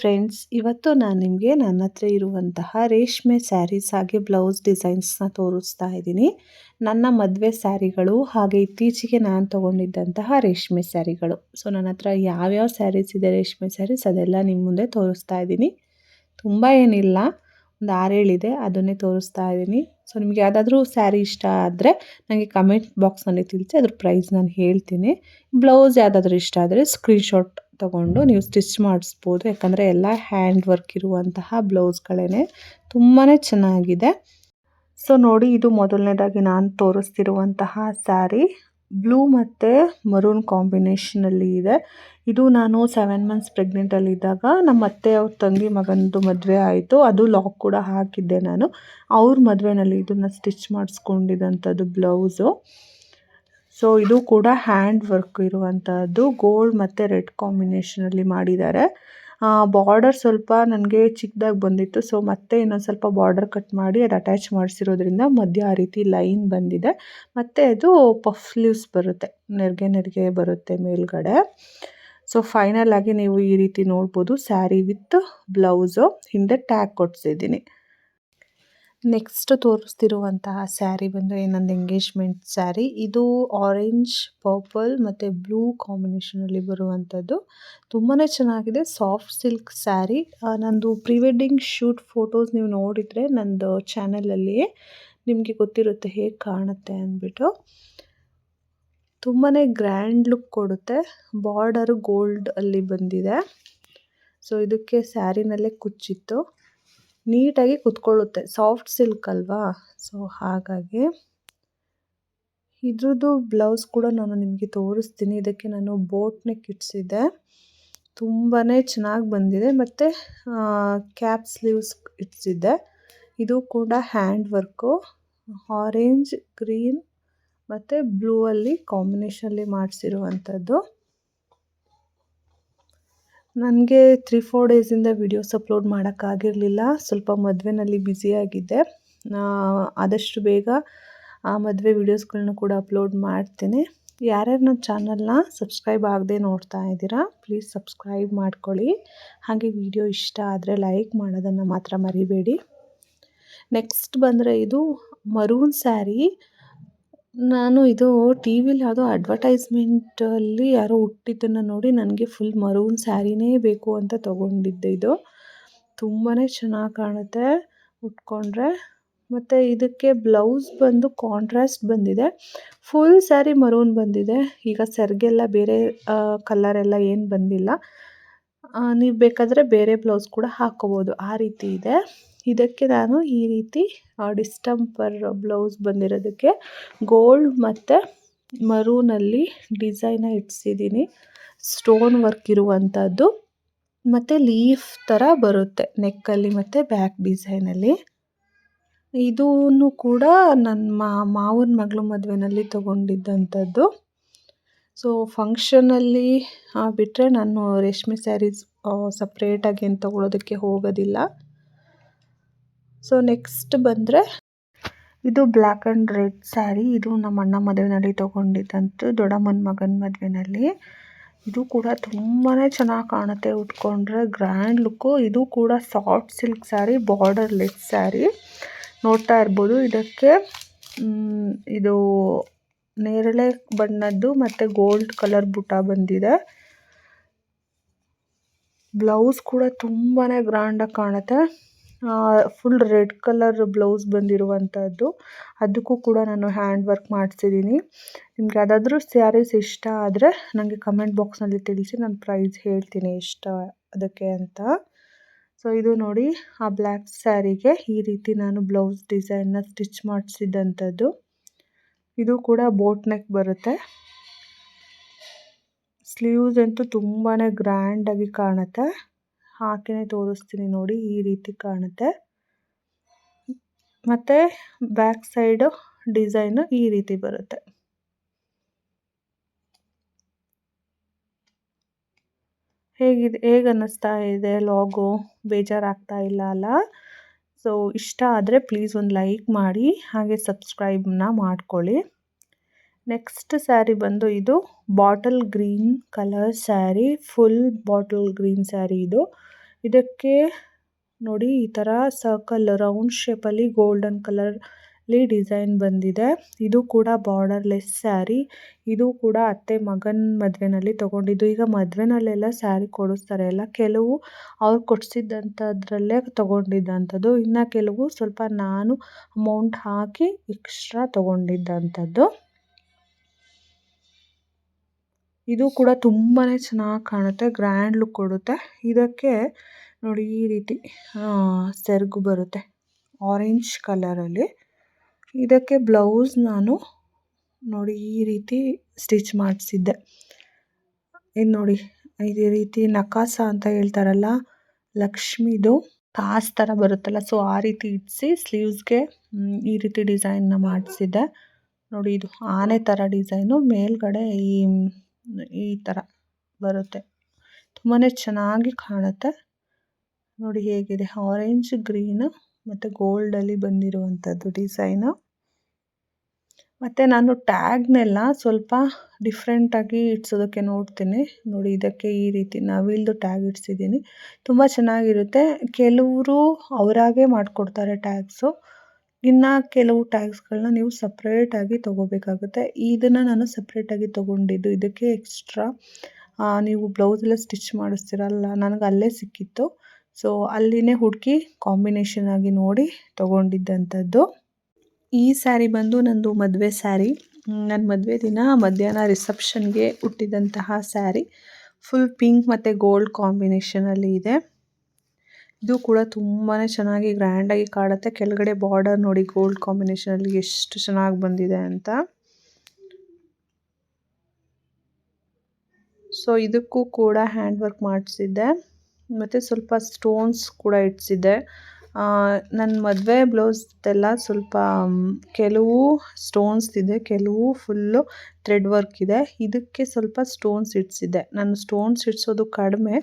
Friends ಇವತ್ತು ನಾನು ನಿಮಗೆ ನನ್ನ ಹತ್ರ ಇರುವಂತಹ ರೇಷ್ಮೆ ಸ್ಯಾರೀಸ್ ಹಾಗೆ ಬ್ಲೌಸ್ ಡಿಸೈನ್ಸ್ನ ತೋರಿಸ್ತಾ ಇದ್ದೀನಿ. ನನ್ನ ಮದುವೆ ಸ್ಯಾರಿಗಳು ಹಾಗೆ ಇತ್ತೀಚೆಗೆ ನಾನು ತೊಗೊಂಡಿದ್ದಂತಹ ರೇಷ್ಮೆ ಸ್ಯಾರಿಗಳು. ಸೊ ನನ್ನ ಹತ್ರ ಯಾವ್ಯಾವ ಸ್ಯಾರೀಸ್ ಇದೆ ರೇಷ್ಮೆ ಸ್ಯಾರೀಸ್ ಅದೆಲ್ಲ ನಿಮ್ಮ ಮುಂದೆ ತೋರಿಸ್ತಾ ಇದ್ದೀನಿ. ತುಂಬ ಏನಿಲ್ಲ, ಒಂದು ಆರೇಳಿದೆ ಅದನ್ನೇ ತೋರಿಸ್ತಾ ಇದ್ದೀನಿ. ಸೊ ನಿಮಗೆ ಯಾವುದಾದ್ರೂ ಸ್ಯಾರಿ ಇಷ್ಟ ಆದರೆ ನನಗೆ ಕಮೆಂಟ್ ಬಾಕ್ಸ್ನಲ್ಲಿ ತಿಳಿಸಿ, ಅದ್ರ ಪ್ರೈಸ್ ನಾನು ಹೇಳ್ತೀನಿ. ಬ್ಲೌಸ್ ಯಾವುದಾದ್ರೂ ಇಷ್ಟ ಆದರೆ ಸ್ಕ್ರೀನ್ಶಾಟ್ ತಗೊಂಡು ನೀವು ಸ್ಟಿಚ್ ಮಾಡಿಸ್ಬೋದು. ಯಾಕಂದರೆ ಎಲ್ಲ ಹ್ಯಾಂಡ್ ವರ್ಕ್ ಇರುವಂತಹ ಬ್ಲೌಸ್ಗಳೇ ತುಂಬಾ ಚೆನ್ನಾಗಿದೆ. ಸೊ ನೋಡಿ, ಇದು ಮೊದಲನೇದಾಗಿ ನಾನು ತೋರಿಸ್ತಿರುವಂತಹ ಸ್ಯಾರಿ. ಬ್ಲೂ ಮತ್ತು ಮರೂನ್ ಕಾಂಬಿನೇಷನಲ್ಲಿ ಇದೆ. ಇದು ನಾನು ಸೆವೆನ್ ಮಂತ್ಸ್ ಪ್ರೆಗ್ನೆಂಟಲ್ಲಿದ್ದಾಗ ನಮ್ಮ ಅತ್ತೆ ಅವ್ರ ತಂಗಿ ಮಗನದು ಮದುವೆ ಆಯಿತು. ಅದು ಲಾಕ್ ಕೂಡ ಹಾಕಿದ್ದೆ ನಾನು. ಅವ್ರ ಮದುವೆನಲ್ಲಿ ಇದನ್ನು ಸ್ಟಿಚ್ ಮಾಡಿಸ್ಕೊಂಡಿದ್ದಂಥದ್ದು ಬ್ಲೌಸು. ಸೊ ಇದು ಕೂಡ ಹ್ಯಾಂಡ್ ವರ್ಕ್ ಇರುವಂತಹದ್ದು. ಗೋಲ್ಡ್ ಮತ್ತೆ ರೆಡ್ ಕಾಂಬಿನೇಷನ್ ಅಲ್ಲಿ ಮಾಡಿದ್ದಾರೆ. ಬಾರ್ಡರ್ ಸ್ವಲ್ಪ ನನಗೆ ಚಿಕ್ಕದಾಗಿ ಬಂದಿತ್ತು. ಸೊ ಮತ್ತೆ ಇನ್ನೊಂದು ಸ್ವಲ್ಪ ಬಾರ್ಡರ್ ಕಟ್ ಮಾಡಿ ಅದು ಅಟ್ಯಾಚ್ ಮಾಡಿಸಿರೋದ್ರಿಂದ ಮಧ್ಯ ಆ ರೀತಿ ಲೈನ್ ಬಂದಿದೆ. ಮತ್ತು ಅದು ಪಫ್ ಲೀವ್ಸ್ ಬರುತ್ತೆ. ನೆರಿಗೆ ನೆರಿಗೆ ಬರುತ್ತೆ ಮೇಲ್ಗಡೆ. ಸೊ ಫೈನಲ್ ಆಗಿ ನೀವು ಈ ರೀತಿ ನೋಡ್ಬೋದು. ಸ್ಯಾರಿ ವಿತ್ ಬ್ಲೌಸು ಹಿಂದೆ ಟ್ಯಾಗ್ ಕೊಡ್ಸಿದ್ದೀನಿ. ನೆಕ್ಸ್ಟ್ ತೋರಿಸ್ತಿರುವಂತಹ ಸ್ಯಾರಿ ಬಂದು ಏನೊಂದು ಎಂಗೇಜ್ಮೆಂಟ್ ಸ್ಯಾರಿ. ಇದು ಆರೆಂಜ್ ಪರ್ಪಲ್ ಮತ್ತು ಬ್ಲೂ ಕಾಂಬಿನೇಷನಲ್ಲಿ ಬರುವಂಥದ್ದು ತುಂಬಾ ಚೆನ್ನಾಗಿದೆ ಸಾಫ್ಟ್ ಸಿಲ್ಕ್ ಸ್ಯಾರಿ. ನಂದು ಪ್ರೀ ವೆಡ್ಡಿಂಗ್ ಶೂಟ್ ಫೋಟೋಸ್ ನೀವು ನೋಡಿದರೆ ನಂದು ಚಾನಲಲ್ಲಿಯೇ ನಿಮಗೆ ಗೊತ್ತಿರುತ್ತೆ ಹೇಗೆ ಕಾಣುತ್ತೆ ಅಂದ್ಬಿಟ್ಟು. ತುಂಬಾ ಗ್ರ್ಯಾಂಡ್ ಲುಕ್ ಕೊಡುತ್ತೆ ಬಾರ್ಡರು ಗೋಲ್ಡ್ ಅಲ್ಲಿ ಬಂದಿದೆ. ಸೊ ಇದಕ್ಕೆ ಸ್ಯಾರಿನಲ್ಲೇ ಕುಚ್ಚಿತ್ತು. ನೀಟಾಗಿ ಕುತ್ಕೊಳ್ಳುತ್ತೆ. ಸಾಫ್ಟ್ ಸಿಲ್ಕ್ ಅಲ್ವಾ? ಸೊ ಹಾಗಾಗಿ ಇದ್ರದ್ದು ಬ್ಲೌಸ್ ಕೂಡ ನಾನು ನಿಮಗೆ ತೋರಿಸ್ತೀನಿ. ಇದಕ್ಕೆ ನಾನು ಬೋಟ್ ನೆಕ್ ತುಂಬಾ ಚೆನ್ನಾಗಿ ಬಂದಿದೆ. ಮತ್ತು ಕ್ಯಾಪ್ ಸ್ಲೀವ್ಸ್ ಇಟ್ಸಿದ್ದೆ. ಇದು ಕೂಡ ಹ್ಯಾಂಡ್ ವರ್ಕು ಆರೆಂಜ್ ಗ್ರೀನ್ ಮತ್ತು ಬ್ಲೂ ಅಲ್ಲಿ ಕಾಂಬಿನೇಷನಲ್ಲಿ ಮಾಡಿಸಿರುವಂಥದ್ದು. ನನಗೆ ತ್ರೀ ಫೋರ್ ಡೇಸಿಂದ ವೀಡಿಯೋಸ್ ಅಪ್ಲೋಡ್ ಮಾಡೋಕ್ಕಾಗಿರಲಿಲ್ಲ ಸ್ವಲ್ಪ ಮದುವೆನಲ್ಲಿ ಬ್ಯುಸಿಯಾಗಿದ್ದೆ ಆದಷ್ಟು ಬೇಗ ಆ ಮದುವೆ ವೀಡಿಯೋಸ್ಗಳನ್ನ ಕೂಡ ಅಪ್ಲೋಡ್ ಮಾಡ್ತೀನಿ. ಯಾರ್ಯಾರು ನನ್ನ ಚಾನಲ್ನ ಸಬ್ಸ್ಕ್ರೈಬ್ ಆಗದೆ ನೋಡ್ತಾ ಇದ್ದೀರಾ ಪ್ಲೀಸ್ ಸಬ್ಸ್ಕ್ರೈಬ್ ಮಾಡ್ಕೊಳ್ಳಿ. ಹಾಗೆ ವಿಡಿಯೋ ಇಷ್ಟ ಆದರೆ ಲೈಕ್ ಮಾಡೋದನ್ನು ಮಾತ್ರ ಮರಿಬೇಡಿ. ನೆಕ್ಸ್ಟ್ ಬಂದರೆ ಇದು ಮರೂನ್ ಸ್ಯಾರಿ ನಾನು ಇದು ಟಿ ವಿಲಿ ಯಾವುದೋ ಅಡ್ವರ್ಟೈಸ್ಮೆಂಟಲ್ಲಿ ಯಾರೋ ಉಟ್ಟಿದ್ದನ್ನು ನೋಡಿ ನನಗೆ ಫುಲ್ ಮರೂನ್ ಸ್ಯಾರಿನೇ ಬೇಕು ಅಂತ ತೊಗೊಂಡಿದ್ದೆ ಇದು. ತುಂಬಾ ಚೆನ್ನಾಗಿ ಕಾಣುತ್ತೆ ಉಟ್ಕೊಂಡ್ರೆ. ಮತ್ತು ಇದಕ್ಕೆ ಬ್ಲೌಸ್ ಬಂದು ಕಾಂಟ್ರಾಸ್ಟ್ ಬಂದಿದೆ. ಫುಲ್ ಸ್ಯಾರಿ ಮರೂನ್ ಬಂದಿದೆ. ಈಗ ಸೆರಗೆಲ್ಲ ಬೇರೆ ಕಲರೆಲ್ಲ ಏನು ಬಂದಿಲ್ಲ. ನೀವು ಬೇಕಾದರೆ ಬೇರೆ ಬ್ಲೌಸ್ ಕೂಡ ಹಾಕ್ಕೋಬೋದು. ಆ ರೀತಿ ಇದೆ. ಇದಕ್ಕೆ ನಾನು ಈ ರೀತಿ ಡಿಸ್ಟಂಪರ್ ಬ್ಲೌಸ್ ಬಂದಿರೋದಕ್ಕೆ ಗೋಲ್ಡ್ ಮತ್ತು ಮರೂನಲ್ಲಿ ಡಿಸೈನ ಇಟ್ಸಿದ್ದೀನಿ ಸ್ಟೋನ್ ವರ್ಕ್ ಇರುವಂಥದ್ದು ಮತ್ತು ಲೀಫ್ ಥರ ಬರುತ್ತೆ ನೆಕ್ಕಲ್ಲಿ ಮತ್ತು ಬ್ಯಾಕ್ ಡಿಸೈನಲ್ಲಿ. ಇದೂ ಕೂಡ ನನ್ನ ಮಾವನ ಮಗಳು ಮದುವೆನಲ್ಲಿ ತೊಗೊಂಡಿದ್ದಂಥದ್ದು ಸೊ ಫಂಕ್ಷನಲ್ಲಿ ಬಿಟ್ಟರೆ ನಾನು ರೇಷ್ಮೆ ಸ್ಯಾರೀಸ್ ಸಪ್ರೇಟಾಗಿ ಏನು ತೊಗೊಳೋದಕ್ಕೆ ಹೋಗೋದಿಲ್ಲ. ಸೊ ನೆಕ್ಸ್ಟ್ ಬಂದರೆ, ಇದು ಬ್ಲ್ಯಾಕ್ ಆ್ಯಂಡ್ ರೆಡ್ ಸ್ಯಾರಿ ಇದು ನಮ್ಮ ಅಣ್ಣ ಮದುವೆನಲ್ಲಿ ತೊಗೊಂಡಿದ್ದಂತು ದೊಡ್ಡಮ್ಮನ ಮಗನ ಮದುವೆನಲ್ಲಿ. ಇದು ಕೂಡ ತುಂಬಾ ಚೆನ್ನಾಗಿ ಕಾಣುತ್ತೆ ಉಟ್ಕೊಂಡ್ರೆ. ಗ್ರ್ಯಾಂಡ್ ಲುಕ್ಕು ಇದು ಕೂಡ soft silk sari borderless sari ನೋಡ್ತಾ ಇರ್ಬೋದು. ಇದಕ್ಕೆ ಇದು ನೇರಳೆ ಬಣ್ಣದ್ದು ಮತ್ತು ಗೋಲ್ಡ್ ಕಲರ್ ಬುಟ್ಟ ಬಂದಿದೆ. ಬ್ಲೌಸ್ ಕೂಡ ತುಂಬಾ ಗ್ರ್ಯಾಂಡಾಗಿ ಕಾಣುತ್ತೆ. ಫುಲ್ ರೆಡ್ ಕಲರ್ ಬ್ಲೌಸ್ ಬಂದಿರುವಂಥದ್ದು ಅದಕ್ಕೂ ಕೂಡ ನಾನು ಹ್ಯಾಂಡ್ ವರ್ಕ್ ಮಾಡಿಸಿದ್ದೀನಿ. ನಿಮ್ಗೆ ಯಾವುದಾದ್ರೂ ಸ್ಯಾರೀಸ್ ಇಷ್ಟ ಆದರೆ ನನಗೆ ಕಮೆಂಟ್ ಬಾಕ್ಸ್ನಲ್ಲಿ ತಿಳಿಸಿ, ನಾನು ಪ್ರೈಸ್ ಹೇಳ್ತೀನಿ ಇಷ್ಟ ಅದಕ್ಕೆ ಅಂತ. ಸೊ ಇದು ನೋಡಿ, ಆ ಬ್ಲ್ಯಾಕ್ ಸ್ಯಾರಿಗೆ ಈ ರೀತಿ ನಾನು ಬ್ಲೌಸ್ ಡಿಸೈನ್ನ ಸ್ಟಿಚ್ ಮಾಡಿಸಿದ್ದಂಥದ್ದು ಇದು ಕೂಡ ಬೋಟ್ ನೆಕ್ ಬರುತ್ತೆ. ಸ್ಲೀವ್ಸ್ ಅಂತೂ ತುಂಬಾ ಗ್ರ್ಯಾಂಡಾಗಿ ಕಾಣುತ್ತೆ. ಹಾಕಿನೇ ತೋರಿಸ್ತೀನಿ ನೋಡಿ, ಈ ರೀತಿ ಕಾಣುತ್ತೆ. ಮತ್ತು ಬ್ಯಾಕ್ ಸೈಡು ಡಿಸೈನು ಈ ರೀತಿ ಬರುತ್ತೆ. ಹೇಗಿದೆ, ಹೇಗೆ ಅನ್ನಿಸ್ತಾ ಇದೆ? ಲಾಗು ಬೇಜಾರಾಗ್ತಾ ಇಲ್ಲ ಅಲ್ಲ? ಸೊ ಇಷ್ಟ ಆದರೆ ಪ್ಲೀಸ್ ಒಂದು ಲೈಕ್ ಮಾಡಿ, ಹಾಗೆ ಸಬ್ಸ್ಕ್ರೈಬ್ನ ಮಾಡ್ಕೊಳ್ಳಿ. ನೆಕ್ಸ್ಟ್ ಸ್ಯಾರಿ ಬಂದು ಇದು bottle green colour sari full bottle green sari ಇದು. ಇದಕ್ಕೆ ನೋಡಿ ಈ ಥರ ಸರ್ಕಲ್ ರೌಂಡ್ ಶೇಪಲ್ಲಿ ಗೋಲ್ಡನ್ ಕಲರ್ ಅಲ್ಲಿ ಡಿಸೈನ್ ಬಂದಿದೆ. ಇದು ಕೂಡ ಬಾರ್ಡರ್ಲೆಸ್ ಸ್ಯಾರಿ ಇದು ಕೂಡ ಅತ್ತೆ ಮಗನ ಮದುವೆನಲ್ಲಿ ತಗೊಂಡಿದ್ದು. ಈಗ ಮದುವೆನಲ್ಲೆಲ್ಲ ಸ್ಯಾರಿ ಕೊಡಿಸ್ತಾರೆ ಎಲ್ಲ ಕೆಲವು ಅವ್ರು ಕೊಡಿಸಿದ್ದಂಥದ್ರಲ್ಲೇ ತಗೊಂಡಿದ್ದಂಥದ್ದು ಇನ್ನು ಕೆಲವು ಸ್ವಲ್ಪ ನಾನು ಅಮೌಂಟ್ ಹಾಕಿ ಎಕ್ಸ್ಟ್ರಾ ತಗೊಂಡಿದ್ದಂಥದ್ದು ಇದು ಕೂಡ ತುಂಬಾ ಚೆನ್ನಾಗಿ ಕಾಣುತ್ತೆ, ಗ್ರ್ಯಾಂಡ್ ಲುಕ್ ಕೊಡುತ್ತೆ. ಇದಕ್ಕೆ ನೋಡಿ ಈ ರೀತಿ ಸೆರಗು ಬರುತ್ತೆ ಆರೆಂಜ್ ಕಲರಲ್ಲಿ. ಇದಕ್ಕೆ ಬ್ಲೌಸ್ ನಾನು ನೋಡಿ ಈ ರೀತಿ ಸ್ಟಿಚ್ ಮಾಡಿಸಿದ್ದೆ. ಇದು ನೋಡಿ, ಇದೇ ರೀತಿ ನಕಾಸ ಅಂತ ಹೇಳ್ತಾರಲ್ಲ, ಲಕ್ಷ್ಮಿದು ಕಾಸ್ ಥರ ಬರುತ್ತಲ್ಲ, ಸೊ ಆ ರೀತಿ ಇಡಿಸಿ ಸ್ಲೀವ್ಸ್ಗೆ ಈ ರೀತಿ ಡಿಸೈನ್ನ ಮಾಡಿಸಿದ್ದೆ. ನೋಡಿ ಇದು ಆನೆ ಥರ ಡಿಸೈನು, ಮೇಲ್ಗಡೆ ಈ ಈ ಥರ ಬರುತ್ತೆ. ತುಂಬಾ ಚೆನ್ನಾಗಿ ಕಾಣುತ್ತೆ. ನೋಡಿ ಹೇಗಿದೆ ಆರೆಂಜ್ ಗ್ರೀನು ಮತ್ತು ಗೋಲ್ಡಲ್ಲಿ ಬಂದಿರುವಂಥದ್ದು ಡಿಸೈನು ಮತ್ತು ನಾನು ಟ್ಯಾಗ್ನೆಲ್ಲ ಸ್ವಲ್ಪ ಡಿಫ್ರೆಂಟಾಗಿ ಇಡ್ಸೋದಕ್ಕೆ ನೋಡ್ತೀನಿ. ನೋಡಿ ಇದಕ್ಕೆ ಈ ರೀತಿ ನವಿಲ್ದು ಟ್ಯಾಗ್ ಇಡ್ಸಿದ್ದೀನಿ. ತುಂಬ ಚೆನ್ನಾಗಿರುತ್ತೆ. ಕೆಲವರು ಅವರಾಗೇ ಮಾಡಿಕೊಡ್ತಾರೆ ಟ್ಯಾಗ್ಸು ಇನ್ನು ಕೆಲವು ಟ್ಯಾಗ್ಸ್ಗಳನ್ನ ನೀವು ಸಪ್ರೇಟಾಗಿ ತೊಗೋಬೇಕಾಗುತ್ತೆ. ಇದನ್ನು ನಾನು ಸಪ್ರೇಟಾಗಿ ತೊಗೊಂಡಿದ್ದು ಇದಕ್ಕೆ ಎಕ್ಸ್ಟ್ರಾ ನೀವು ಬ್ಲೌಸೆಲ್ಲ ಸ್ಟಿಚ್ ಮಾಡಿಸ್ತೀರಲ್ಲ, ನನಗೆ ಅಲ್ಲೇ ಸಿಕ್ಕಿತ್ತು. ಸೊ ಅಲ್ಲಿನೇ ಹುಡುಕಿ ಕಾಂಬಿನೇಷನ್ ಆಗಿ ನೋಡಿ ತೊಗೊಂಡಿದ್ದಂಥದ್ದು ಈ ಸ್ಯಾರಿ ಬಂದು ನಂದು ಮದುವೆ ಸ್ಯಾರಿ ನನ್ನ ಮದುವೆ ದಿನ ಮಧ್ಯಾಹ್ನ ರಿಸೆಪ್ಷನ್ಗೆ ಹುಟ್ಟಿದಂತಹ ಸ್ಯಾರಿ ಫುಲ್ ಪಿಂಕ್ ಮತ್ತು ಗೋಲ್ಡ್ ಕಾಂಬಿನೇಷನಲ್ಲಿ ಇದೆ. ಇದು ಕೂಡ ತುಂಬಾನೇ ಚೆನ್ನಾಗಿ ಗ್ರ್ಯಾಂಡಾಗಿ ಕಾಣುತ್ತೆ. ಕೆಳಗಡೆ ಬಾರ್ಡರ್ ನೋಡಿ ಗೋಲ್ಡ್ ಕಾಂಬಿನೇಷನಲ್ಲಿ ಎಷ್ಟು ಚೆನ್ನಾಗಿ ಬಂದಿದೆ ಅಂತ. ಸೊ ಇದಕ್ಕೂ ಕೂಡ ಹ್ಯಾಂಡ್ ವರ್ಕ್ ಮಾಡಿಸಿದ್ದೆ. ಮತ್ತು ಸ್ವಲ್ಪ ಸ್ಟೋನ್ಸ್ ಕೂಡ ಇಡ್ಸಿದ್ದೆ. ನನ್ನ ಮದುವೆ ಬ್ಲೌಸ್ದೆಲ್ಲ ಸ್ವಲ್ಪ ಕೆಲವು ಸ್ಟೋನ್ಸ್ ಇದೆ, ಕೆಲವು ಫುಲ್ಲು ಥ್ರೆಡ್ ವರ್ಕ್ ಇದೆ. ಇದಕ್ಕೆ ಸ್ವಲ್ಪ ಸ್ಟೋನ್ಸ್ ಇಡ್ಸಿದ್ದೆ. ನಾನು ಸ್ಟೋನ್ಸ್ ಇಡ್ಸೋದು ಕಡಿಮೆ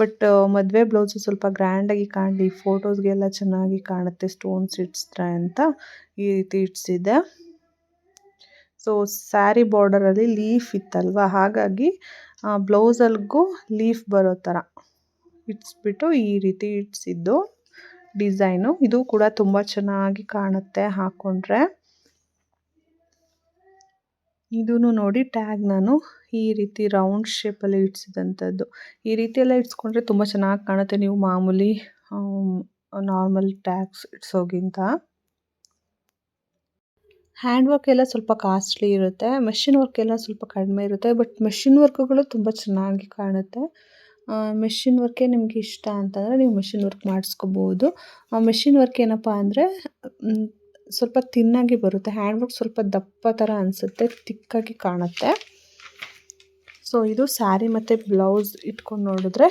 ಬಟ್ ಮದುವೆ ಬ್ಲೌಸು ಸ್ವಲ್ಪ ಗ್ರ್ಯಾಂಡಾಗಿ ಕಾಣಲಿ ಫೋಟೋಸ್ಗೆಲ್ಲ ಚೆನ್ನಾಗಿ ಕಾಣುತ್ತೆ ಸ್ಟೋನ್ಸ್ ಇಡ್ಸಿದ್ರೆ ಅಂತ ಈ ರೀತಿ ಇಡ್ಸಿದೆ ಸೊ ಸ್ಯಾರಿ ಬಾರ್ಡರಲ್ಲಿ ಲೀಫ್ ಇತ್ತಲ್ವ? ಹಾಗಾಗಿ ಬ್ಲೌಸಲ್ಗೂ ಲೀಫ್ ಬರೋ ಥರ ಇಡ್ಸ್ಬಿಟ್ಟು ಈ ರೀತಿ ಇಡ್ಸಿದ್ದು. ಡಿಸೈನು. ಇದು ಕೂಡ ತುಂಬ ಚೆನ್ನಾಗಿ ಕಾಣುತ್ತೆ ಹಾಕ್ಕೊಂಡ್ರೆ ಇದೂ ನೋಡಿ ಟ್ಯಾಗ್ ನಾನು ಈ ರೀತಿ ರೌಂಡ್ ಶೇಪಲ್ಲಿ ಇಡ್ಸಿದಂಥದ್ದು. ಈ ರೀತಿ ಎಲ್ಲ ಇಡ್ಸ್ಕೊಂಡ್ರೆ ತುಂಬ ಚೆನ್ನಾಗಿ ಕಾಣುತ್ತೆ ನೀವು ಮಾಮೂಲಿ ನಾರ್ಮಲ್ ಟ್ಯಾಗ್ಸ್ ಇಡ್ಸೋಗಿಂತ. ಹ್ಯಾಂಡ್ ವರ್ಕ್ ಎಲ್ಲ ಸ್ವಲ್ಪ ಕಾಸ್ಟ್ಲಿ ಇರುತ್ತೆ, ಮೆಷಿನ್ ವರ್ಕ್ ಎಲ್ಲ ಸ್ವಲ್ಪ ಕಡಿಮೆ ಇರುತ್ತೆ, ಬಟ್ ಮೆಷಿನ್ ವರ್ಕ್ಗಳು ತುಂಬ ಚೆನ್ನಾಗಿ ಕಾಣುತ್ತೆ. ಮೆಷಿನ್ ವರ್ಕೇ ನಿಮಗೆ ಇಷ್ಟ ಅಂತಂದರೆ ನೀವು ಮೆಷಿನ್ ವರ್ಕ್ ಮಾಡಿಸ್ಕೋಬೋದು. ಮೆಷಿನ್ ವರ್ಕ್ ಏನಪ್ಪ ಅಂದರೆ ಸ್ವಲ್ಪ ತಿನ್ನಾಗಿ ಬರುತ್ತೆ. ಹ್ಯಾಂಡ್ ವರ್ಕ್ ಸ್ವಲ್ಪ ದಪ್ಪ ಥರ ಅನಿಸುತ್ತೆ ತಿಕ್ಕಾಗಿ ಕಾಣುತ್ತೆ. ಸೊ ಇದು ಸ್ಯಾರಿ ಮತ್ತು ಬ್ಲೌಸ್ ಇಟ್ಕೊಂಡು ನೋಡಿದ್ರೆ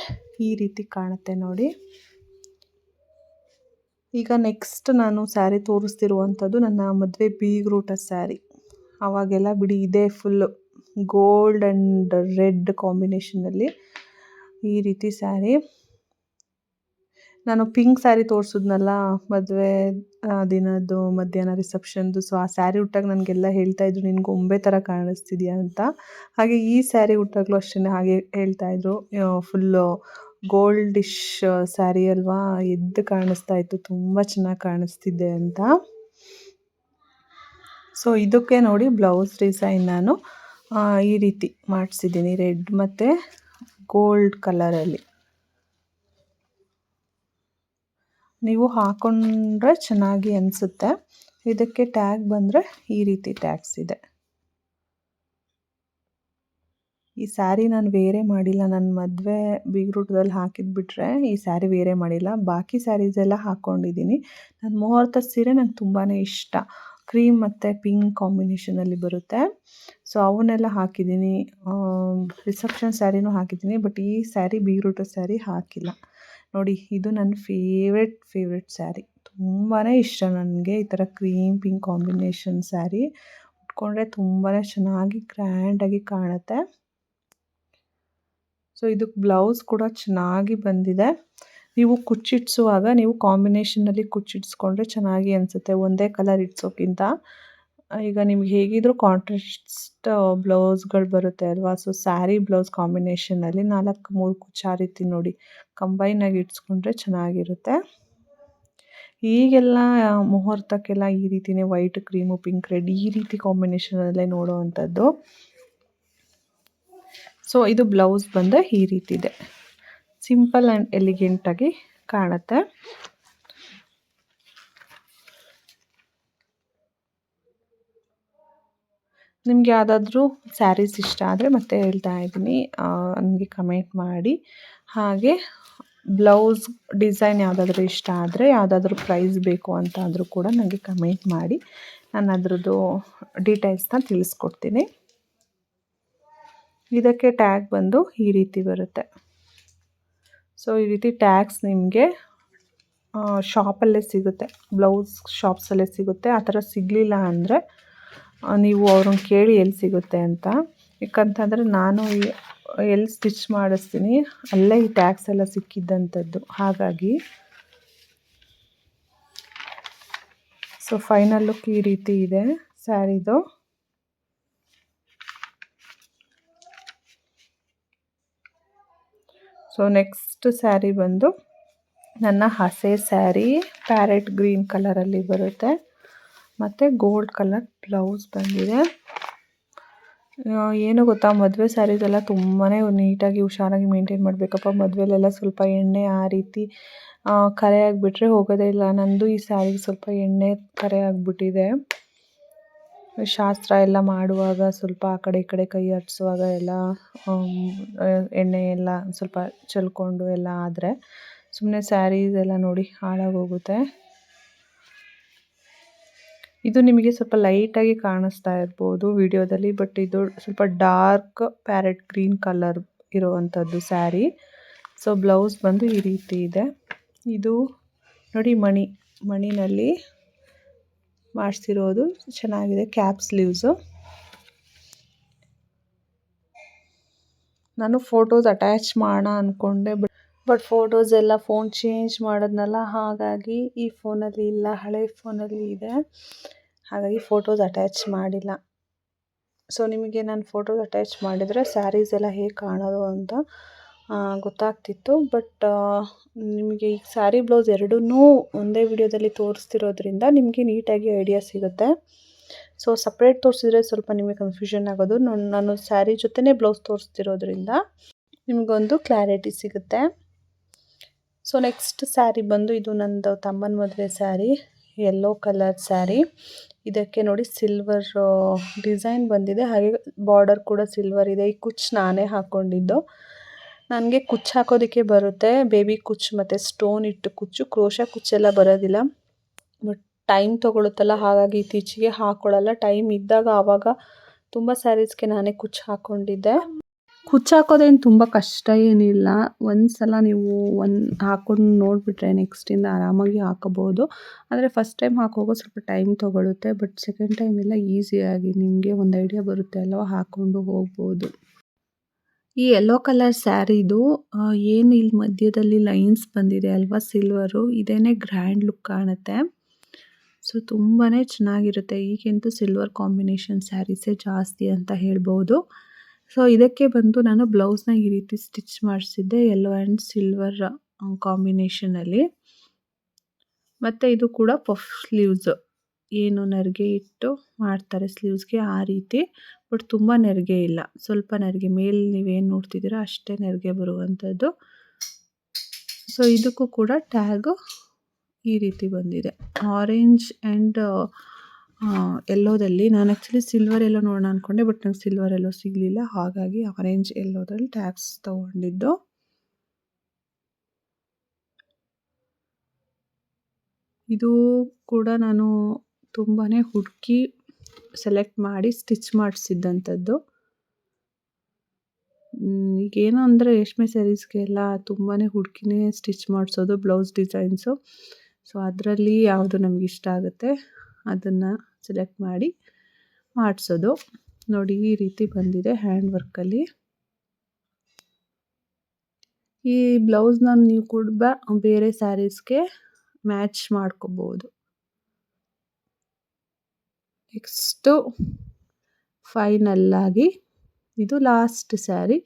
ಈ ರೀತಿ ಕಾಣುತ್ತೆ ನೋಡಿ. ಈಗ ನೆಕ್ಸ್ಟ್ ನಾನು ಸ್ಯಾರಿ ತೋರಿಸ್ತಿರುವಂಥದ್ದು ನನ್ನ ಮದುವೆ ಬೀಗ್ರೂಟ ಸ್ಯಾರಿ ಅವಾಗೆಲ್ಲ ಬಿಡಿ, ಇದೇ ಫುಲ್ಲು ಗೋಲ್ಡ್ ಆ್ಯಂಡ್ ರೆಡ್ ಕಾಂಬಿನೇಷನಲ್ಲಿ ಈ ರೀತಿ ಸ್ಯಾರಿ. ನಾನು ಪಿಂಕ್ ಸ್ಯಾರಿ ತೋರಿಸಿದ್ನಲ್ಲ, ಮದುವೆ ದಿನದ್ದು, ಮಧ್ಯಾಹ್ನ ರಿಸೆಪ್ಷನ್ದು. ಸೊ ಆ ಸ್ಯಾರಿ ಉಟ್ಟಾಗ ನನಗೆಲ್ಲ ಹೇಳ್ತಾಯಿದ್ರು ನಿನ್ಗೆ ಗೊಂಬೆ ಥರ ಕಾಣಿಸ್ತಿದ್ಯಾ ಅಂತ. ಹಾಗೆ ಈ ಸ್ಯಾರಿ ಉಟ್ಟಾಗಲೂ ಅಷ್ಟೇ ಹಾಗೆ ಹೇಳ್ತಾಯಿದ್ರು ಫುಲ್ಲು ಗೋಲ್ಡಿಶ್ ಸ್ಯಾರಿ ಅಲ್ವಾ? ಎದ್ದು ಕಾಣಿಸ್ತಾ ಇತ್ತು, ತುಂಬ ಚೆನ್ನಾಗಿ ಕಾಣಿಸ್ತಿದ್ದೆ ಅಂತ. ಸೊ ಇದಕ್ಕೆ ನೋಡಿ ಬ್ಲೌಸ್ ಡಿಸೈನ್ ನಾನು ಈ ರೀತಿ ಮಾಡಿಸಿದ್ದೀನಿ. ರೆಡ್ ಮತ್ತು ಗೋಲ್ಡ್ ಕಲರಲ್ಲಿ. ನೀವು ಹಾಕೊಂಡ್ರೆ ಚೆನ್ನಾಗಿ ಅನಿಸುತ್ತೆ. ಇದಕ್ಕೆ ಟ್ಯಾಗ್ ಬಂದರೆ ಈ ರೀತಿ ಟ್ಯಾಗ್ಸ್ ಇದೆ. ಈ ಸ್ಯಾರಿ ನಾನು ಬೇರೆ ಮಾಡಿಲ್ಲ. ನನ್ನ ಮದುವೆ ಬೀಗ್ರೂಟದಲ್ಲಿ ಹಾಕಿದ್ಬಿಟ್ರೆ ಈ ಸ್ಯಾರಿ ಬೇರೆ ಮಾಡಿಲ್ಲ. ಬಾಕಿ ಸ್ಯಾರೀಸ್ ಎಲ್ಲ ಹಾಕ್ಕೊಂಡಿದ್ದೀನಿ ನನ್ನ ಮುಹೂರ್ತ ಸೀರೆ ನಂಗೆ ತುಂಬಾ ಇಷ್ಟ. ಕ್ರೀಮ್ ಮತ್ತು ಪಿಂಕ್ ಕಾಂಬಿನೇಷನಲ್ಲಿ ಬರುತ್ತೆ. ಸೊ ಅವನ್ನೆಲ್ಲ ಹಾಕಿದ್ದೀನಿ. ರಿಸೆಪ್ಷನ್ ಸ್ಯಾರಿನೂ ಹಾಕಿದ್ದೀನಿ, ಬಟ್ ಈ ಸ್ಯಾರಿ, ಬೀರೂಟ ಸ್ಯಾರಿ ಹಾಕಿಲ್ಲ. ನೋಡಿ, ಇದು ನನ್ನ ಫೇವ್ರೆಟ್ ಫೇವ್ರೆಟ್ ಸ್ಯಾರಿ. ತುಂಬಾ ಇಷ್ಟ ನನಗೆ ಈ ಥರ ಕ್ರೀಮ್, ಪಿಂಕ್ ಕಾಂಬಿನೇಷನ್ ಸ್ಯಾರಿ. ಉಟ್ಕೊಂಡ್ರೆ ತುಂಬಾ ಚೆನ್ನಾಗಿ ಗ್ರ್ಯಾಂಡಾಗಿ ಕಾಣುತ್ತೆ. ಸೊ ಇದಕ್ಕೆ ಬ್ಲೌಸ್ ಕೂಡ ಚೆನ್ನಾಗಿ ಬಂದಿದೆ. ನೀವು ಕುಚ್ಚಿಡ್ಸುವಾಗ ನೀವು ಕಾಂಬಿನೇಷನಲ್ಲಿ ಕುಚ್ಚಿಡ್ಸ್ಕೊಂಡ್ರೆ ಚೆನ್ನಾಗಿ ಅನಿಸುತ್ತೆ. ಒಂದೇ ಕಲರ್ ಇಡ್ಸೋಕ್ಕಿಂತ ಈಗ ನಿಮ್ಗೆ ಹೇಗಿದ್ರೂ ಕಾಂಟ್ರಾಸ್ಟ್ ಬ್ಲೌಸ್ಗಳು ಬರುತ್ತೆ ಅಲ್ವಾ? ಸೊ, ಸ್ಯಾರಿ ಬ್ಲೌಸ್ ಕಾಂಬಿನೇಷನಲ್ಲಿ ನಾಲ್ಕು ಮೂರು ಕುಚ್ಚ ಆ ರೀತಿ ನೋಡಿ ಕಂಬೈನ್ ಆಗಿ ಇಟ್ಸ್ಕೊಂಡ್ರೆ ಚೆನ್ನಾಗಿರುತ್ತೆ. ಈಗೆಲ್ಲ ಮುಹೂರ್ತಕ್ಕೆಲ್ಲ ಈ ರೀತಿನೇ ವೈಟ್ ಕ್ರೀಮು, ಪಿಂಕ್ ರೆಡ್ ಈ ರೀತಿ ಕಾಂಬಿನೇಷನಲ್ಲೇ ನೋಡೋವಂಥದ್ದು. ಸೊ, ಇದು ಬ್ಲೌಸ್ ಬಂದರೆ ಈ ರೀತಿ ಇದೆ ಸಿಂಪಲ್ ಆ್ಯಂಡ್ ಎಲಿಗೆಂಟಾಗಿ ಕಾಣುತ್ತೆ. ನಿಮ್ಗೆ ಯಾವುದಾದ್ರೂ ಸ್ಯಾರೀಸ್ ಇಷ್ಟ ಆದರೆ ಮತ್ತೆ ಹೇಳ್ತಾ ಇದ್ದೀನಿ. ನನಗೆ ಕಮೆಂಟ್ ಮಾಡಿ. ಹಾಗೆ, ಬ್ಲೌಸ್ ಡಿಸೈನ್ ಯಾವುದಾದ್ರೂ ಇಷ್ಟ ಆದರೆ, ಯಾವುದಾದ್ರೂ ಪ್ರೈಸ್ ಬೇಕು ಅಂತ ಕೂಡ ನನಗೆ ಕಮೆಂಟ್ ಮಾಡಿ. ನಾನು ಅದರದ್ದು ಡೀಟೇಲ್ಸ್ನ ತಿಳಿಸ್ಕೊಡ್ತೀನಿ. ಇದಕ್ಕೆ ಟ್ಯಾಗ್ ಬಂದು ಈ ರೀತಿ ಬರುತ್ತೆ. ಸೊ ಈ ರೀತಿ ಟ್ಯಾಕ್ಸ್ ನಿಮಗೆ ಶಾಪಲ್ಲೇ ಸಿಗುತ್ತೆ. ಬ್ಲೌಸ್ ಶಾಪ್ಸಲ್ಲೇ ಸಿಗುತ್ತೆ. ಆ ಥರ ಸಿಗಲಿಲ್ಲ ಅಂದರೆ ನೀವು ಅವ್ರನ್ನ ಕೇಳಿ ಎಲ್ಲಿ ಸಿಗುತ್ತೆ ಅಂತ. ಯಾಕಂತಂದರೆ ನಾನು ಎಲ್ಲಿ ಸ್ಟಿಚ್ ಮಾಡಿಸ್ತೀನಿ, ಅಲ್ಲೇ ಈ ಟ್ಯಾಕ್ಸ್ ಎಲ್ಲ ಸಿಕ್ಕಿದ್ದಂಥದ್ದು. ಹಾಗಾಗಿ ಸೊ ಫೈನಲ್ ಲುಕ್ ಈ ರೀತಿ ಇದೆ. ಸ್ಯಾರಿದು ಸೊ ನೆಕ್ಸ್ಟ್ ಸ್ಯಾರಿ ಬಂದು ನನ್ನ ಹಸೆ ಸ್ಯಾರಿ ಪ್ಯಾರೆಟ್ ಗ್ರೀನ್ ಕಲರಲ್ಲಿ ಬರುತ್ತೆ. ಮತ್ತು ಗೋಲ್ಡ್ ಕಲರ್ ಬ್ಲೌಸ್ ಬಂದಿದೆ. ಏನು ಗೊತ್ತಾ, ಮದುವೆ ಸ್ಯಾರೀಸೆಲ್ಲ ತುಂಬಾ ನೀಟಾಗಿ, ಹುಷಾರಾಗಿ ಮೇಂಟೈನ್ ಮಾಡಬೇಕಪ್ಪ. ಮದುವೆಲೆಲ್ಲ ಸ್ವಲ್ಪ ಎಣ್ಣೆ ಆ ರೀತಿ ಕರೆ ಆಗಿಬಿಟ್ರೆ ಹೋಗೋದೇ ಇಲ್ಲ. ನಂದು ಈ ಸ್ಯಾರಿಗೆ ಸ್ವಲ್ಪ ಎಣ್ಣೆ ಕರೆ ಆಗಿಬಿಟ್ಟಿದೆ. ಶಾಸ್ತ್ರ ಎಲ್ಲ ಮಾಡುವಾಗ ಸ್ವಲ್ಪ ಆ ಕಡೆ ಈ ಕಡೆ ಕೈ ಆಡಿಸುವಾಗ ಎಲ್ಲ ಎಣ್ಣೆ ಎಲ್ಲ ಸ್ವಲ್ಪ ಚೆಲ್ಕೊಂಡು ಎಲ್ಲ ಆದರೆ ಸುಮ್ಮನೆ ಸ್ಯಾರೀಸ್ ಎಲ್ಲ ನೋಡಿ ಹಾಳಾಗೋಗುತ್ತೆ. ಇದು ನಿಮಗೆ ಸ್ವಲ್ಪ ಲೈಟಾಗಿ ಕಾಣಿಸ್ತಾ ಇರ್ಬೋದು ವಿಡಿಯೋದಲ್ಲಿ, ಬಟ್ ಇದು ಸ್ವಲ್ಪ ಡಾರ್ಕ್ ಪ್ಯಾರೆಟ್ ಗ್ರೀನ್ ಕಲರ್ ಇರುವಂಥದ್ದು ಸ್ಯಾರಿ. ಸೊ ಬ್ಲೌಸ್ ಬಂದು ಈ ರೀತಿ ಇದೆ. ಇದು ನೋಡಿ ಮಣಿ, ಮಣಿನಲ್ಲಿ ಮಾಡಿಸಿರೋದು. ಚೆನ್ನಾಗಿದೆ ಕ್ಯಾಪ್ ಸ್ಲೀವ್ಸು. ನಾನು ಫೋಟೋಸ್ ಅಟ್ಯಾಚ್ ಮಾಡೋಣ ಅಂದ್ಕೊಂಡೆ ಬಟ್ ಬಟ್ ಫೋಟೋಸ್ ಎಲ್ಲ ಫೋನ್ ಚೇಂಜ್ ಮಾಡೋದ್ನಲ್ಲ, ಹಾಗಾಗಿ ಈ ಫೋನಲ್ಲಿ ಇಲ್ಲ, ಹಳೆ ಫೋನಲ್ಲಿ ಇದೆ. ಹಾಗಾಗಿ ಫೋಟೋಸ್ ಅಟ್ಯಾಚ್ ಮಾಡಿಲ್ಲ. ಸೊ, ನಿಮಗೆ ನಾನು ಫೋಟೋಸ್ ಅಟ್ಯಾಚ್ ಮಾಡಿದರೆ ಸ್ಯಾರೀಸ್ ಎಲ್ಲ ಹೇಗೆ ಕಾಣೋದು ಅಂತ ಗೊತ್ತಾಗ್ತಿತ್ತು. ಬಟ್ ನಿಮಗೆ ಈಗ ಸ್ಯಾರಿ ಬ್ಲೌಸ್ ಎರಡೂ ಒಂದೇ ವಿಡಿಯೋದಲ್ಲಿ ತೋರಿಸ್ತಿರೋದ್ರಿಂದ ನಿಮಗೆ ನೀಟಾಗಿ ಐಡಿಯಾ ಸಿಗುತ್ತೆ. ಸೊ ಸಪ್ರೇಟ್ ತೋರಿಸಿದ್ರೆ ಸ್ವಲ್ಪ ನಿಮಗೆ ಕನ್ಫ್ಯೂಷನ್ ಆಗೋದು. ನಾನು ಸ್ಯಾರಿ ಜೊತೆನೇ ಬ್ಲೌಸ್ ತೋರಿಸ್ತಿರೋದ್ರಿಂದ ನಿಮಗೊಂದು ಕ್ಲಾರಿಟಿ ಸಿಗುತ್ತೆ. ಸೊ ನೆಕ್ಸ್ಟ್ ಸ್ಯಾರಿ ಬಂದು ಇದು ನಂದು ತಮ್ಮನ ಮದುವೆ ಸ್ಯಾರಿ ಯೆಲ್ಲೋ ಕಲರ್ ಸ್ಯಾರಿ ಇದಕ್ಕೆ ನೋಡಿ ಸಿಲ್ವರ್ ಡಿಸೈನ್ ಬಂದಿದೆ. ಹಾಗೆ ಬಾರ್ಡರ್ ಕೂಡ ಸಿಲ್ವರ್ ಇದೆ. ಈ ಕುಚ್ ನಾನೇ ಹಾಕ್ಕೊಂಡಿದ್ದು ನನಗೆ ಕುಚ್ಚು ಹಾಕೋದಕ್ಕೆ ಬರುತ್ತೆ. ಬೇಬಿ ಕುಚ್ಚು ಮತ್ತು ಸ್ಟೋನ್ ಇಟ್ಟು ಕುಚ್ಚು. ಕ್ರೋಶ ಕುಚ್ಚೆಲ್ಲ ಬರೋದಿಲ್ಲ. ಬಟ್ ಟೈಮ್ ತೊಗೊಳುತ್ತಲ್ಲ, ಹಾಗಾಗಿ ಇತ್ತೀಚೆಗೆ ಹಾಕ್ಕೊಳ್ಳಲ್ಲ ಟೈಮ್ ಇದ್ದಾಗ ಆವಾಗ ತುಂಬ ಸ್ಯಾರೀಸ್ಗೆ ನಾನೇ ಕುಚ್ಚು ಹಾಕ್ಕೊಂಡಿದ್ದೆ ಕುಚ್ಚು ಹಾಕೋದೇನು ತುಂಬ ಕಷ್ಟ ಏನಿಲ್ಲ. ಒಂದು ಸಲ ನೀವು ಒಂದು ಹಾಕ್ಕೊಂಡು ನೋಡಿಬಿಟ್ರೆ ನೆಕ್ಸ್ಟಿಂದ ಆರಾಮಾಗಿ ಹಾಕೋಬೋದು. ಆದರೆ ಫಸ್ಟ್ ಟೈಮ್ ಹಾಕುವಾಗ ಸ್ವಲ್ಪ ಟೈಮ್ ತೊಗೊಳುತ್ತೆ. ಬಟ್ ಸೆಕೆಂಡ್ ಟೈಮ್ ಎಲ್ಲ ಈಸಿಯಾಗಿ ನಿಮಗೆ ಒಂದು ಐಡಿಯಾ ಬರುತ್ತೆ ಅಲ್ವಾ? ಹಾಕ್ಕೊಂಡು ಹೋಗ್ಬೋದು. ಈ ಯೆಲ್ಲೋ ಕಲರ್ ಸ್ಯಾರಿದು ಏನು ಇಲ್ಲಿ ಮಧ್ಯದಲ್ಲಿ ಲೈನ್ಸ್ ಬಂದಿದೆ ಅಲ್ವಾ ಸಿಲ್ವರು ಇದೇನೇ ಗ್ರ್ಯಾಂಡ್ ಲುಕ್ ಕಾಣುತ್ತೆ. ಸೊ ತುಂಬಾ ಚೆನ್ನಾಗಿರುತ್ತೆ. ಈಗಂತೂ ಸಿಲ್ವರ್ ಕಾಂಬಿನೇಷನ್ ಸ್ಯಾರೀಸೇ ಜಾಸ್ತಿ ಅಂತ ಹೇಳ್ಬೋದು. ಸೊ ಇದಕ್ಕೆ ಬಂದು ನಾನು ಬ್ಲೌಸ್ನ ಈ ರೀತಿ ಸ್ಟಿಚ್ ಮಾಡಿಸಿದ್ದೆ ಯೆಲ್ಲೋ ಆ್ಯಂಡ್ ಸಿಲ್ವರ್ ಕಾಂಬಿನೇಷನಲ್ಲಿ ಮತ್ತು ಇದು ಕೂಡ ಪಫ್ ಸ್ಲೀವ್ಸ್ ಏನು ನೆರಿಗೆ ಇಟ್ಟು ಮಾಡ್ತಾರೆ ಸ್ಲೀವ್ಸ್ಗೆ ಆ ರೀತಿ ಬಟ್ ತುಂಬ ನೆರಿಗೆ ಇಲ್ಲ. ಸ್ವಲ್ಪ ನೆರಿಗೆ, ಮೇಲೆ ನೀವೇನು ನೋಡ್ತಿದ್ದೀರಾ ಅಷ್ಟೇ ನೆರಿಗೆ ಬರುವಂಥದ್ದು ಸೊ ಇದಕ್ಕೂ ಕೂಡ ಟ್ಯಾಗು ಈ ರೀತಿ ಬಂದಿದೆ. ಆರೆಂಜ್ ಆ್ಯಂಡ್ ಎಲ್ಲೋದಲ್ಲಿ ನಾನು ಆ್ಯಕ್ಚುಲಿ ಸಿಲ್ವರ್ ಎಲ್ಲೋ ನೋಡೋಣ ಅಂದ್ಕೊಂಡೆ ಬಟ್ ನಂಗೆ ಸಿಲ್ವರ್ ಎಲ್ಲೋ ಸಿಗಲಿಲ್ಲ. ಹಾಗಾಗಿ ಆರೆಂಜ್ ಎಲ್ಲೋದಲ್ಲಿ ಟ್ಯಾಗ್ಸ್ ತೊಗೊಂಡಿದ್ದು. ಇದು ಕೂಡ ನಾನು ತುಂಬಾ ಹುಡುಕಿ ಸೆಲೆಕ್ಟ್ ಮಾಡಿ ಸ್ಟಿಚ್ ಮಾಡಿಸಿದ್ದಂಥದ್ದು ಈಗೇನು ಅಂದರೆ ರೇಷ್ಮೆ ಸ್ಯಾರೀಸ್ಗೆಲ್ಲ ತುಂಬಾ ಹುಡುಕಿನೇ ಸ್ಟಿಚ್ ಮಾಡಿಸೋದು ಬ್ಲೌಸ್ ಡಿಸೈನ್ಸು ಸೊ ಅದರಲ್ಲಿ ಯಾವುದು ನಮಗೆ ಇಷ್ಟ ಆಗುತ್ತೆ ಅದನ್ನು ಸೆಲೆಕ್ಟ್ ಮಾಡಿ ಮಾಡಿಸೋದು. ನೋಡಿ, ಈ ರೀತಿ ಬಂದಿದೆ ಹ್ಯಾಂಡ್ ವರ್ಕಲ್ಲಿ ಈ ಬ್ಲೌಸ್ನ ನೀವು ಕೂಡ ಬೇರೆ ಸ್ಯಾರೀಸ್ಗೆ ಮ್ಯಾಚ್ ಮಾಡ್ಕೋಬೋದು. ನೆಕ್ಸ್ಟು ಫೈನಲ್ಲಾಗಿ ಇದು ಲಾಸ್ಟ್ ಸ್ಯಾರಿ,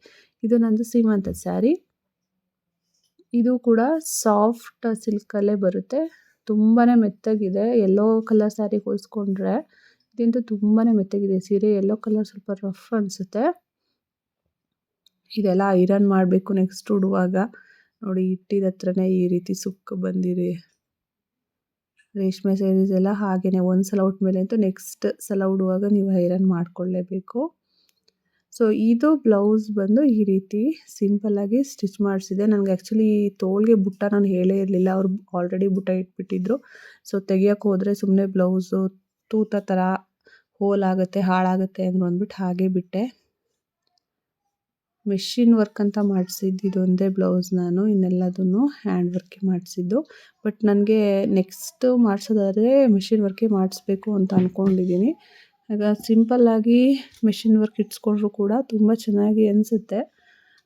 ಇದು ನಂದು ಸೀಮಂತ ಸ್ಯಾರಿ. ಇದು ಕೂಡ ಸಾಫ್ಟ್ ಸಿಲ್ಕಲ್ಲೇ ಬರುತ್ತೆ. ತುಂಬಾ ಮೆತ್ತಗಿದೆ. ಎಲ್ಲೋ ಕಲರ್ ಸ್ಯಾರಿ ಹೋಲಿಸ್ಕೊಂಡ್ರೆ ಇದಂತೂ ತುಂಬಾ ಮೆತ್ತಗಿದೆ. ಸೀರೆ ಎಲ್ಲೋ ಕಲರ್ ಸ್ವಲ್ಪ ರಫ್ ಅನಿಸುತ್ತೆ. ಇದೆಲ್ಲ ಐರನ್ ಮಾಡಬೇಕು ನೆಕ್ಸ್ಟ್ ಉಡುವಾಗ. ನೋಡಿ, ಇಟ್ಟಿದ ಹತ್ರನೇ ಈ ರೀತಿ ಸುಕ್ಕು ಬಂದಿರಿ ರೇಷ್ಮೆ ಸ್ಯಾರೀಸ್ ಎಲ್ಲ ಹಾಗೆಯೇ ಒಂದು ಸಲ ಉಟ್ಮೇಲೆ ಅಂತೂ ನೆಕ್ಸ್ಟ್ ಸಲ ಉಡುವಾಗ ನೀವು ಐರನ್ ಮಾಡಿಕೊಳ್ಳೇಬೇಕು. ಸೊ ಇದು ಬ್ಲೌಸ್ ಬಂದು ಈ ರೀತಿ ಸಿಂಪಲ್ಲಾಗಿ ಸ್ಟಿಚ್ ಮಾಡಿಸಿದೆ. ನನಗೆ ಆ್ಯಕ್ಚುಲಿ ತೋಳಿಗೆ ಬುಟ್ಟ ನಾನು ಹೇಳೇ ಇರಲಿಲ್ಲ. ಅವ್ರು ಆಲ್ರೆಡಿ ಬುಟ್ಟ ಇಟ್ಬಿಟ್ಟಿದ್ರು. ಸೊ ತೆಗಿಯೋಕೆ ಹೋದರೆ ಸುಮ್ಮನೆ ಬ್ಲೌಸು ತೂತ ಥರ ಹೋಲ್ ಆಗುತ್ತೆ, ಹಾಳಾಗುತ್ತೆ ಅಂದ್ರು ಅಂದ್ಬಿಟ್ಟು ಹಾಗೆ ಬಿಟ್ಟೆ. ಮೆಷಿನ್ ವರ್ಕ್ ಅಂತ ಮಾಡಿಸಿದ್ದು ಇದೊಂದೇ ಬ್ಲೌಸ್ ನಾನು, ಇನ್ನೆಲ್ಲದನ್ನು ಹ್ಯಾಂಡ್ ವರ್ಕೇ ಮಾಡಿಸಿದ್ದು. ಬಟ್ ನನಗೆ ನೆಕ್ಸ್ಟ್ ಮಾಡಿಸೋದಾದ್ರೆ ಮೆಷಿನ್ ವರ್ಕೇ ಮಾಡಿಸ್ಬೇಕು ಅಂತ ಅಂದ್ಕೊಂಡಿದ್ದೀನಿ ಆಗ ಸಿಂಪಲ್ಲಾಗಿ ಮೆಷಿನ್ ವರ್ಕ್ ಇಟ್ಸ್ಕೊಂಡ್ರು ಕೂಡ ತುಂಬ ಚೆನ್ನಾಗಿ ಅನಿಸುತ್ತೆ.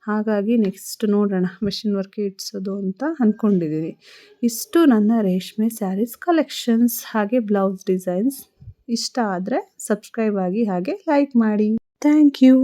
ಹಾಗಾಗಿ ನೆಕ್ಸ್ಟ್ ನೋಡೋಣ ಮೆಷಿನ್ ವರ್ಕ್ ಇಟ್ಸೋದು ಅಂತ ಅಂದ್ಕೊಂಡಿದ್ದೀನಿ ಇಷ್ಟು ನನ್ನ ರೇಷ್ಮೆ ಸ್ಯಾರೀಸ್ ಕಲೆಕ್ಷನ್ಸ್ ಹಾಗೆ ಬ್ಲೌಸ್ ಡಿಸೈನ್ಸ್. ಇಷ್ಟ ಆದರೆ ಸಬ್ಸ್ಕ್ರೈಬ್ ಆಗಿ ಹಾಗೆ ಲೈಕ್ ಮಾಡಿ. Thank you.